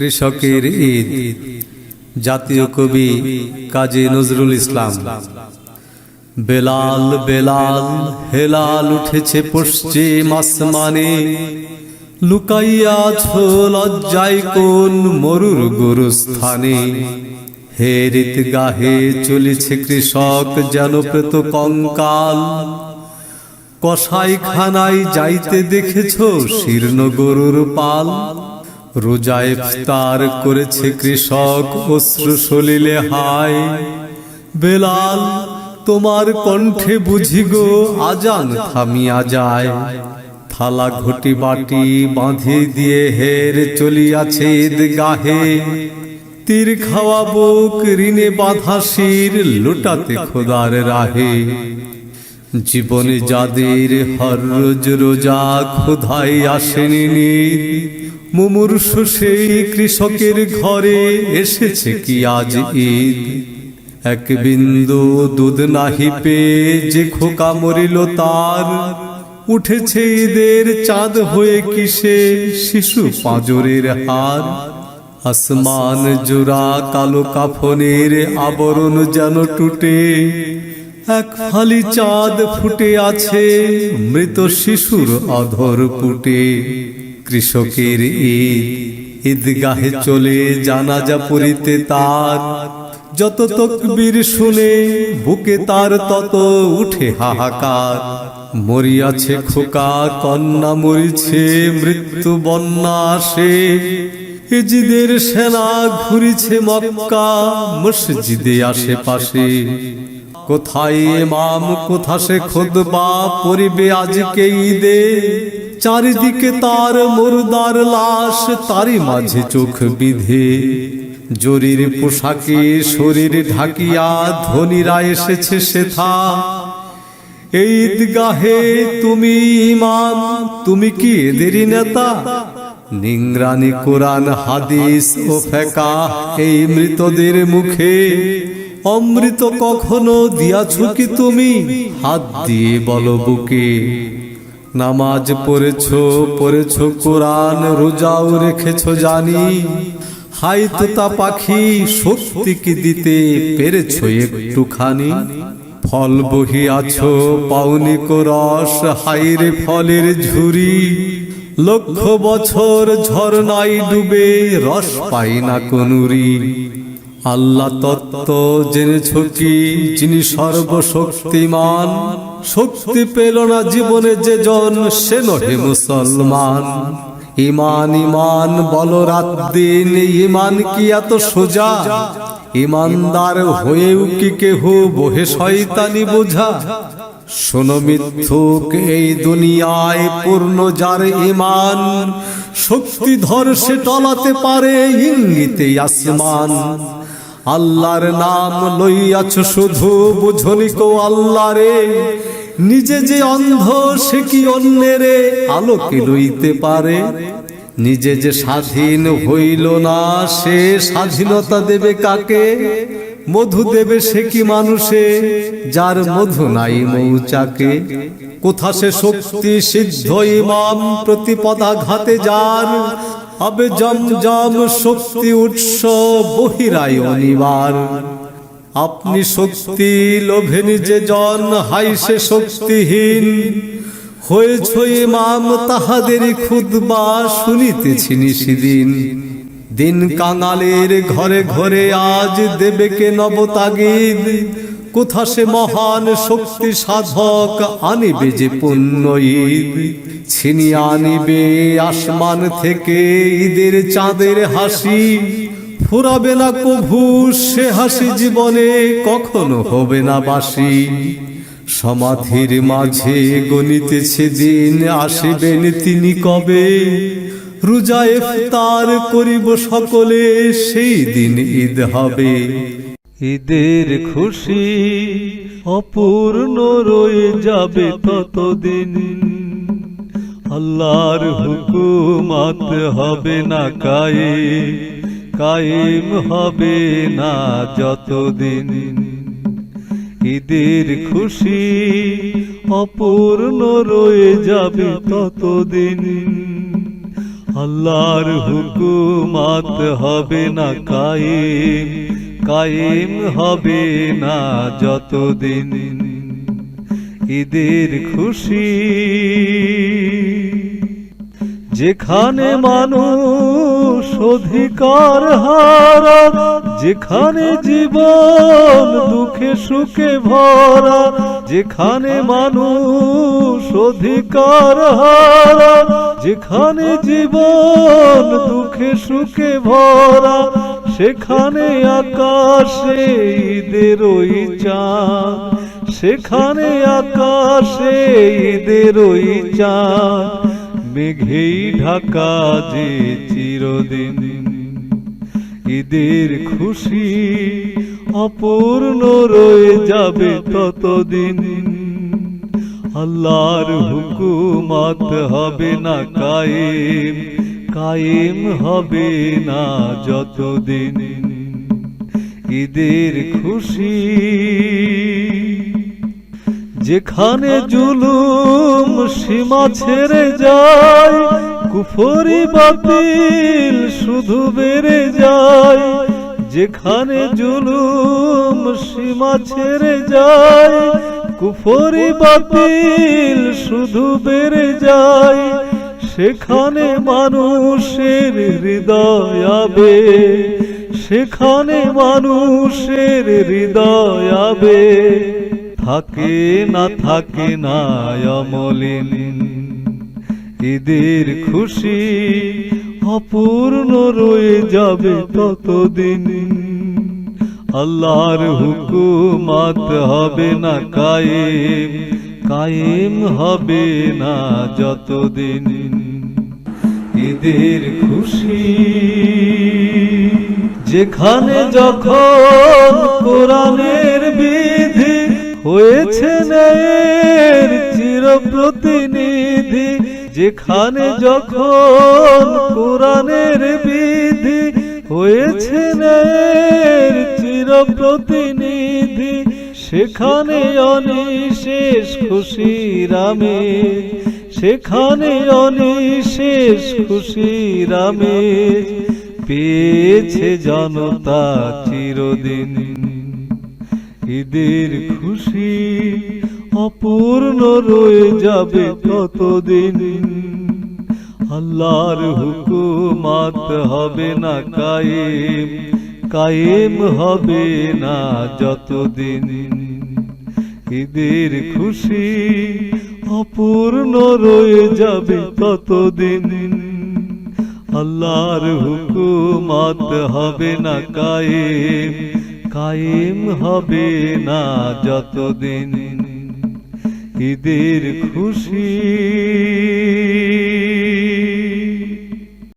কৃষকের ঈদ। জাতীয় কবি কাজী নজরুল ইসলাম। বেলাল বেলাল, হেলাল উঠেছে পশ্চিম আসমানে। লুকাইয়াছ লজ্জায় কোন মরুর গুরুস্থানে। হে রীত গাহে চলেছে কৃষক যেন প্রেত কঙ্কাল। কসাই খানায় যাইতে দেখেছ শীর্ণ গরুর পাল। রোজায় ইফতার করেছে কৃষক অশ্রু সলিলে হায়। বেলাল, তোমার কণ্ঠে বুঝি গো, আজান থামিয়া যায়। থালা ঘটি বাটি বাঁধি দিয়ে হের চলিয়াছে ঈদ গাহে তীর খাওয়া বুক, ঋণে বাঁধা শির লুটাতে খোদার রাহে। জীবনে যাদের হর রোজ রোজা ক্ষুধাই আসেনি মুমূর্ষ সেই কৃষকের ঘরে এসেছে কি আজ ঈদ? এক বিন্দু দুধ নাহি পেয়ে যে খোকা মরিল তার। উঠেছে ঈদের চাঁদ হয়ে কিসে শিশু পাঁজরের হার। আসমান জোড়া কালো কাফনের আবরণ যেন টুটে। এক ফালি চাঁদ ফুটে আছে মৃত শিশুর অধর পুটে। কৃষকের ঈদ। ঈদগাহে চলে জানাজা পড়িতে তার। যত তকবীর শুনে বুকে তার তত উঠে হাহাকার। মরিয়াছে খোকা, কন্যা মরিছে, মৃত্যু বন্যা আসে। এজিদের সেনা ঘুরিছে মক্কা, মসজিদে আশেপাশে। কোথায় এমাম কোথা সে খোদবা পরিবে আজকে ঈদে? চারিদিকে তার মুরদার লাশ, তারই মাঝে চোখ বিধে। জরির পোশাকে শরীর ঢাকিয়া ধনীরা এসেছে সেথা। এই ঈদগাহে তুমি ইমাম তুমি কি এদেরই নেতা? নিংরানি কোরআন, হাদিস ও ফেকা, এই মৃতদের মুখে। অমৃত কখনো দিয়াছ কি তুমি? হাত দিয়ে বলো বুকে। নামাজ পড়েছ পড়েছ কোরআন, রোজাও রেখেছ জানি। হাই তোতা পাখি শক্তি কি দিতে পেরেছ একটুখানি? ফল বহি আছো পাউনি রস, হাইরে ফলের ঝুরি। লক্ষ বছর ঝর্ণাই ডুবে রস পাই না কনুরি। আল্লাহ তত্ত্ব জেনেছ কি যিনি সর্বশক্তিমান। শক্তি পেল না জীবনে যে জন, সে নহে মুসলমান। ইমান ইমান বল রাত দিন ইমান কি এত সোজা? ইমানদার হয়েও কি কেহ বহে শয়তানি বোঝা? শোনো মিথ্যুক এই দুনিয়ায় পূর্ণ যার ইমান শক্তিধর সে টলাতে পারে ইঙ্গিতে আসমান। আল্লাহর নাম লইয়াছ শুধু বুঝনি কো আল্লাহ রে। নিজে যে অন্ধ, সে কি অন্যেরে আলোকে লইতে পারে? নিজে যে স্বাধীন হইল না, সে স্বাধীনতা দেবে কাকে? মধু দেবে সে কি মানুষে? যার মধু নাই মৌচাকে। কোথা সে শক্তি সিদ্ধ ইমাম প্রতিপদাঘাতে যার? আবে জমজম শক্তি উৎস বহিরাই অনিবার। আপনি শক্তি লোভে নিজে জন হাই সে শক্তিহীন। হয়েছ ইমাম তাহাদের খুদবা শুনিতেছি নিশিদিন। দিন কাঙালের ঘরে ঘরে আজ দেবে কে নবতাগিদ। কোথা সে মহান শক্তি সাধক আনিবে যে পুণ্য ঈদ। ছিনিয়ে আনিবে আসমান থেকে ঈদের চাঁদের হাসি। ফুরাবে না কভু সে হাসি জীবনে কখনো হবে না বাসি। সমাধির মাঝে গণিতেছে দিন আসিবেন তিনি কবে? রোজা ইফতার করিব সকলে, সেই দিন ঈদ হবে। ঈদের খুশি অপূর্ণ রয়ে যাবে ততদিন। আল্লাহর হুকুমাত হবে না কায়ে কায়েম হবে না যতদিন। ঈদের খুশি অপূর্ণ রয়ে যাবে ততদিন। আল্লাহর হুকুমাত হবে না কায়েম কায়েম হবে না যতদিন। ঈদের খুশি যেখানে মানুষ অধিকার হারা, যেখানে জীবন দুঃখে সুখে ভরা, যেখানে মানুষ অধিকার হারা যেখানে জীবন দুঃখে সুখে ভরা, সেখানে আকাশে ঈদের ওই চাঁদ। সেখানে আকাশে ঈদের ওই চাঁদ। মেঘেই ঢাকা যে চিরদিন। ঈদের খুশি অপূর্ণ রয়ে যাবে ততদিন। আল্লাহর হুকুমাত হবে না কায়েম কায়েম হবে না যতদিন। ঈদের খুশি, যেখানে জুলুম সীমা ছেড়ে যায়, কুফরি বাতিল শুধু বেড়ে যায়, যেখানে জুলুম সীমা ছেড়ে যায় কুফরি বাতিল শুধু বেড়ে যায়, সেখানে মানুষের হৃদয় আবে, সেখানে মানুষের হৃদয় আবে। থাকে না থাকে না অমলিন, ঈদের খুশি অপূর্ণ রয়ে যাবে ততদিন। আল্লাহর হুকুমাত হবে না কায়েম কায়েম হবে না যতদিন। ঈদের খুশি যেখানে যখন কোরআনের বিধি হয়েছে চির প্রতিনিধি যেখানে যখন কোরআনের বিধি হয়েছে ন্যায়ের চির প্রতিনিধি, সেখানে অনিশেষ খুশি রামে। সেখানে অনিশেষ খুশি আমেজ পেয়েছে জনতা চিরদিন। ঈদের খুশি অপূর্ণ রয়ে যাবে ততদিন আল্লাহর হুকুমাত হবে না কায়েম। কায়েম হবে না যতদিন। ঈদের খুশি অপূর্ণ রয়ে যাবে ততদিন। আল্লাহর হুকুমাত হবে না কায়েম কায়েম হবে না যতদিন। ঈদের খুশি